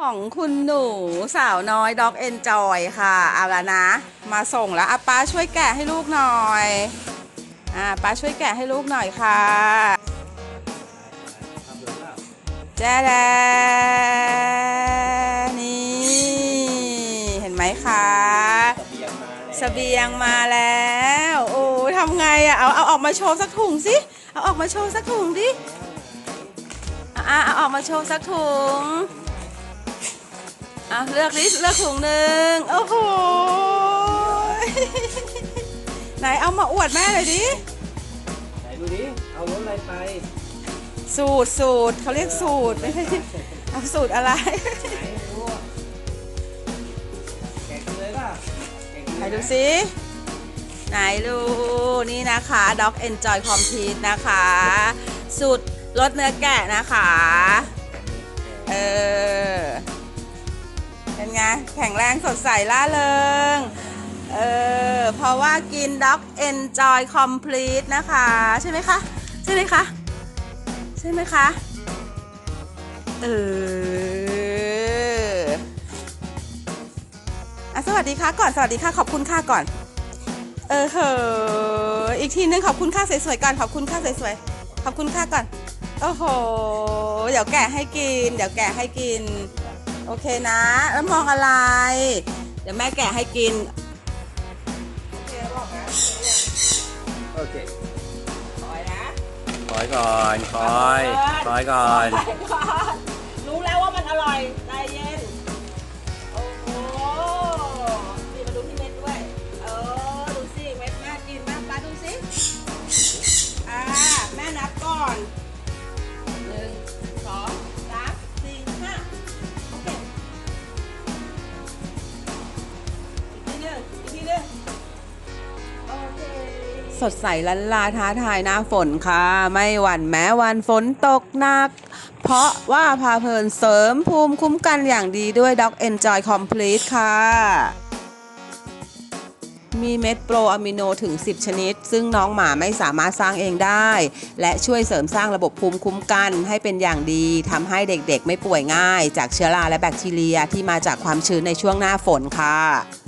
ของคุณหนูสาวน้อยด็อกเอนจอยค่ะเอาละนะ มาส่งแล้วอะป้าช่วยแกะให้ลูกหน่อยอ่าป้าช่วยแกะให้ลูกหน่อยค่ะ แจ๊ดนี่ เห็นไหมคะเสบียงมาแล้ว โอ้ทำไงอะเอาเอาออกมาโชว์สักถุงสิเอาออกมาโชว์สักถุงดิอะเอาออกมาโชว์สักถุง อะเลือกดิเลือกถุงหนึ่งโอ้โหไหนเอามาอวดแม่เลยดิไหนดูดิเอารถอะไรไปสูตรสูตรเขาเรียกสูตรไม่ใช่เอาสูตรอะไรไหนดูแกะกันเลยป่ะแกะกันไหนเลยดูนะสิไหนดูนี่นะคะ Dog Enjoy Complete นะคะ สูตรลดเนื้อแกะนะคะ แข็งแรงสดใสล่าเริง เออ เพราะว่ากิน Dog Enjoy Complete นะคะ ใช่ไหมคะ ใช่ไหมคะ ใช่ไหมคะ เอออะสวัสดีค่ะก่อนสวัสดีค่ะขอบคุณค่ะก่อน เออเหออีกทีนึงขอบคุณค่าสวยๆก่อนขอบคุณค่าสวยๆขอบคุณค่าก่อนโอ้โห เดี๋ยวแกะให้กิน เดี๋ยวแกะให้กิน โอเคนะ แล้วมองอะไร เดี๋ยวแม่แกะให้กิน โอเคคอยนะคอยก่อนคอยคอยก่อน คอย สดใสลันลาท้าทายหน้าฝนค่ะ ไม่หวั่นแม้วันฝนตกหนัก เพราะว่าพาเพลินเสริมภูมิคุ้มกันอย่างดีด้วย Dog Enjoy Complete ค่ะ มีเม็ดโปรอะมิโนถึง 10 ชนิด ซึ่งน้องหมาไม่สามารถสร้างเองได้ และช่วยเสริมสร้างระบบภูมิคุ้มกันให้เป็นอย่างดีทำให้เด็กๆ ไม่ป่วยง่าย จากเชื้อราและแบคทีเรียที่มาจากความชื้นในช่วงหน้าฝนค่ะ